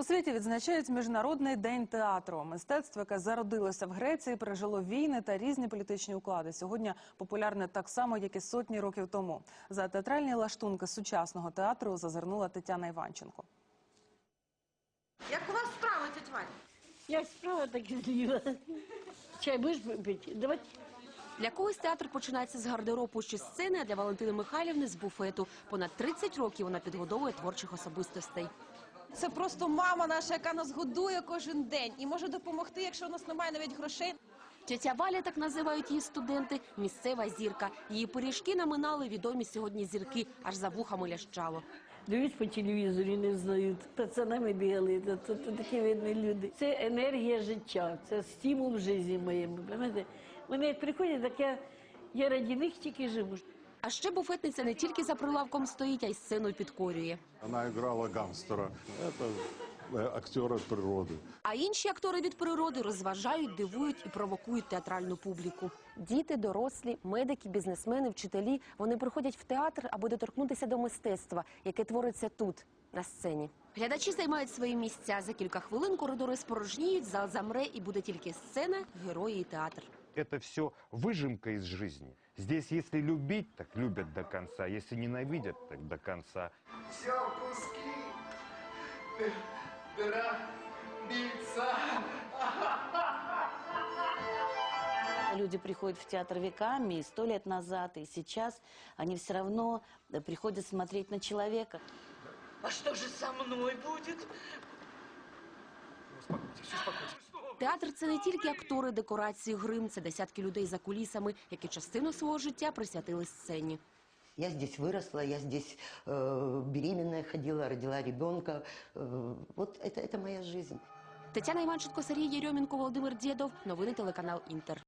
У світі відзначають міжнародний день театру. Мистецтво, яке зародилося в Греції, пережило війни та різні політичні уклади. Сьогодні популярне так само, як і сотні років тому. За театральні лаштунки сучасного театру зазирнула Тетяна Іванченко. Як у вас справи, тетя Валя? Як справа, так і зліва. Чай будеш пити? Давай. Для когось театр починається з гардеробу чи сцени, а для Валентини Михайлівни з буфету. Понад 30 років вона підгодовує творчих особистостей. Це просто мама наша, яка нас годує кожен день і може допомогти, якщо у нас немає навіть грошей. Тетя Валя, так називають її студенти, місцева зірка. Її пиріжки наминали відомі сьогодні зірки, аж за вухами лящало. Дивлюсь по телевізорі, не знаю. Пацанами бігали, це, це, це такі видні люди. Це енергія життя, це стимул в житті моєму. Вони приходять, так я, я раді них тільки живу. А ще буфетниця не тільки за прилавком стоїть, а й сценою підкорює. Она играла гангстера. Это э, актеры природы. А інші актори від природи розважають, дивують і провокують театральну публіку. Діти, дорослі, медики, бізнесмени, вчителі вони приходять в театр, аби доторкнутися до мистецтва, яке твориться тут, на сцені. Глядачі займають свої місця. За кілька хвилин коридори спорожніють, зал замре, і буде тільки сцена, герої і театр. Это все выжимка из жизни. Здесь, если любить, так любят до конца. Если ненавидят, так до конца. Все куски дробиться. Люди приходят в театр веками, и сто лет назад, и сейчас они все равно э, приходят смотреть на человека. А что же со мной будет? Театр це не тільки актори, декорації, грим, це десятки людей за кулісами, які частину свого життя присвятили сцені. Я здесь выросла, я здесь э, беременная ходила, родила ребенка. Э, вот это, это моя жизнь. Тетяна Іванченко, Сергій Єрьомінко, Володимир Дєдов. Новини телеканал Інтер.